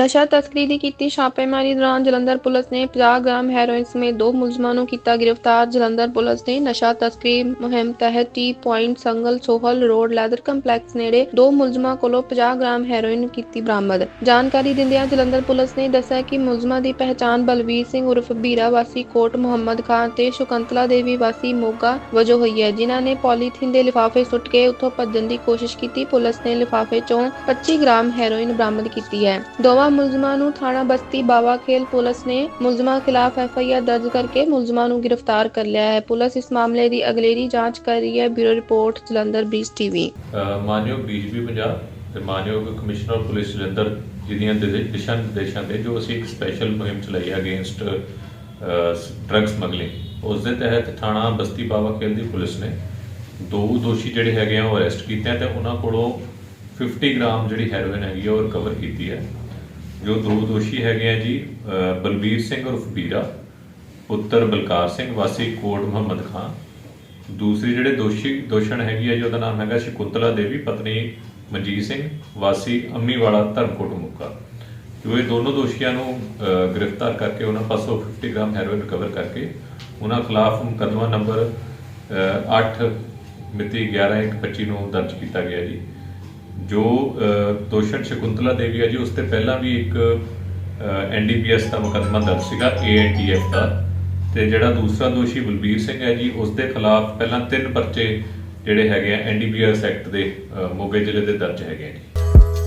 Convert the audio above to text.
ਨਸ਼ਾ ਤਸਕਰੀ ਦੀ ਕੀਤੀ ਛਾਪੇਮਾਰੀ ਦੌਰਾਨ ਜਲੰਧਰ ਪੁਲਿਸ ਨੇ 50 ਗ੍ਰਾਮ ਹੈਰੋਇਨ ਸਮੇਤ ਦੋ ਮੁਲਜ਼ਮਾਂ ਨੂੰ ਕੀਤਾ ਗ੍ਰਿਫਤਾਰ। ਜਲੰਧਰ ਪੁਲਿਸ ਨੇ ਨਸ਼ਾ ਤਸਕਰੀ ਮੁਹਿੰਮ ਤਹਿਤ T point Sangal Sohal road leather complex ਨੇੜੇ ਦੋ ਮੁਲਜ਼ਮਾਂ ਕੋਲੋਂ 50 ਗ੍ਰਾਮ ਹੈਰੋਇਨ ਕੀਤੀ ਬਰਾਮਦ। ਜਾਣਕਾਰੀ ਦਿੰਦਿਆਂ ਜਲੰਧਰ ਪੁਲਿਸ ਨੇ ਦੱਸਿਆ ਕਿ ਮੁਲਜ਼ਮਾਂ ਦੀ ਪਹਿਚਾਣ ਬਲਵੀਰ ਸਿੰਘ ਉਰਫ ਬੀਰਾ ਵਾਸੀ ਕੋਟ ਮੁਹੰਮਦ ਖਾਨ ਤੇ ਸ਼ੁਕੰਤਲਾ ਦੇਵੀ ਵਾਸੀ ਮੋਗਾ ਵਜੋਂ ਹੋਈ ਹੈ, ਜਿਨ੍ਹਾਂ ਨੇ ਪੋਲੀਥੀਨ ਦੇ ਲਿਫਾਫੇ ਸੁੱਟ ਕੇ ਉੱਥੋਂ ਭੱਜਣ ਦੀ ਕੋਸ਼ਿਸ਼ ਕੀਤੀ। ਪੁਲਿਸ ਨੇ ਲਿਫਾਫੇ ਚੋਂ 25 ਗ੍ਰਾਮ ਹੈਰੋਇਨ ਬਰਾਮਦ ਕੀਤੀ ਹੈ। ਦੋਵਾਂ ਮੁਲਜ਼ਮਾਂ ਨੂੰ ਥਾਣਾ ਬਸਤੀ ਬਾਵਾ ਪੁਲਿਸ ਨੇ ਮੁਲਜ਼ਮਾਂ ਖਿਲਾਫ ਐਫ ਆਈ ਆਰ ਦਰਜ ਕਰਕੇ ਮੁਲਜ਼ਮਾਂ ਨੂੰ ਗ੍ਰਿਫਤਾਰ ਕਰ ਲਿਆ ਹੈ। ਪੁਲਿਸ ਇਸ ਮਾਮਲੇ ਦੀ ਅਗਲੇਰੀ ਜਾਂਚ ਕਰ ਰਹੀ ਹੈ। Bureau report, Jalandhar Brij TV. ਮਾਨਯੋਗ ਡੀਜੀਪੀ ਪੰਜਾਬ ਤੇ ਮਾਨਯੋਗ ਕਮਿਸ਼ਨਰ ਪੁਲਿਸ ਜਲੰਧਰ ਜਿਹਦੀਆਂ ਦਿ- ਦਿਸ਼ਾ ਨਿਰਦੇਸ਼ਾਂ ਤੇ ਜੋ ਅਸੀਂ ਇੱਕ ਸਪੈਸ਼ਲ ਮੁਹਿੰਮ ਚਲਾਈ ਹੈ ਅਗੇਂਸਟ ਡਰੱਗ ਸਮਗਲਿੰਗ ਉਸ ਦੇ ਤਹਿਤ ਥਾਣਾ ਬਸਤੀ ਬਾਵਾ ਦੀ ਪੁਲਿਸ ਨੇ ਦੋ ਦੋਸ਼ੀ ਜਿਹੜੇ ਹੈਗੇ ਆ ਉਹ ਅਰੈਸਟ ਕੀਤੇ ਤੇ ਉਹਨਾਂ ਕੋਲੋਂ 50 ਗ੍ਰਾਮ ਜਿਹੜੀ ਹੈਰੋਇਨ ਹੈਗੀ ਉਹ ਰਿਕਵਰ ਕੀਤੀ ਹੈ। ਜੋ ਦੋ ਦੋਸ਼ੀ ਹੈਗੇ ਆ ਜੀ ਬਲਬੀਰ ਸਿੰਘ ਉਰਫ ਬੀਰਾ, ਪੁੱਤਰ ਬਲਕਾਰ ਸਿੰਘ, ਵਾਸੀ ਕੋਟ ਮੁਹੰਮਦ ਖਾਨ। ਦੂਸਰੀ ਜਿਹੜੇ ਦੋਸ਼ੀ, ਦੋਸ਼ਣ ਹੈਗੀ ਹੈ ਜੀ, ਉਹਦਾ ਨਾਮ ਹੈਗਾ ਸ਼ਕੁੰਤਲਾ ਦੇਵੀ, ਪਤਨੀ ਮਨਜੀਤ ਸਿੰਘ, ਵਾਸੀ ਅੰਮੀਵਾਲਾ ਧਰਮਕੋਟ ਮੁੱਕਾ। ਜੋ ਇਹ ਦੋਨੋਂ ਦੋਸ਼ੀਆਂ ਨੂੰ ਗ੍ਰਿਫਤਾਰ ਕਰਕੇ ਉਹਨਾਂ ਪਾਸੋਂ 50 ਗ੍ਰਾਮ ਹੈਰੋਇਨ ਰਿਕਵਰ ਕਰਕੇ ਉਹਨਾਂ ਖਿਲਾਫ ਮੁਕੱਦਮਾ ਨੰਬਰ 8 ਮਿਤੀ 11/1/25 ਨੂੰ ਦਰਜ ਕੀਤਾ ਗਿਆ ਜੀ। ਜੋ ਅ, ਦੋਸ਼ਣ ਸ਼ਕੁੰਤਲਾ ਦੇਵੀ ਹੈ ਜੀ ਉਸ ਤੇ ਪਹਿਲਾਂ ਵੀ ਇੱਕ ਐਨਡੀਪੀਐਸ ਦਾ ਮੁਕੱਦਮਾ ਦਰਜ ਸੀਗਾ ਏਐਨਟੀਐਫ ਦਾ। ਤੇ ਜਿਹੜਾ ਦੂਸਰਾ ਦੋਸ਼ੀ ਬਲਬੀਰ ਸਿੰਘ ਹੈ ਜੀ ਉਸ ਦੇ ਖਿਲਾਫ ਪਹਿਲਾਂ ਤਿੰਨ ਪਰਚੇ ਜਿਹੜੇ ਹੈਗੇ ਆ ਐਨਡੀਪੀਐਸ ਐਕਟ ਦੇ ਮੋਗੇ ਜ਼ਿਲ੍ਹੇ ਦੇ ਦਰਜ ਹੈਗੇ ਆ ਜੀ।